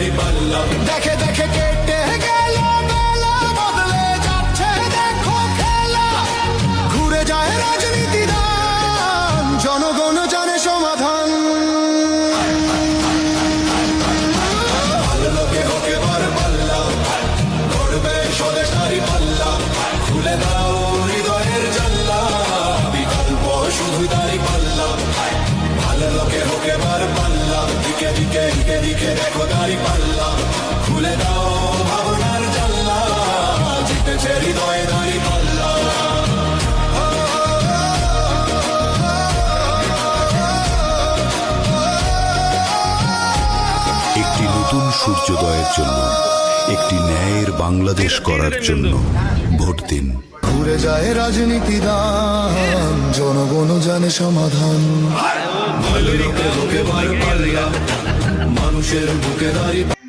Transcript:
দেখে দেখে কেটে গেল বেলা বদলে যাচ্ছে দেখো খেলা। ঘুরে যায় রাজনীতি দান জনগণ জানে সমাধান। খুলে দাও হৃদয়ের জানলা বিকল্প শুধু দাঁড়ি পাল্লা ভালো লোকে হোকে বার পাল্লা দিকে দিকে দিকে দেখো দাঁড়ি পাল্লা। খুলে দাও ভাবনার জানলা। জিতেছে হৃদয়ে দাঁড়ি পাল্লা। একটি নতুন সূর্যোদয়ের জন্য একটি ন্যায়ের বাংলাদেশ করার জন্য ভোট দিন। ঘুরে যায় রাজনীতি দান জনগণ জানে সমাধান। ভালো লোকে হোকে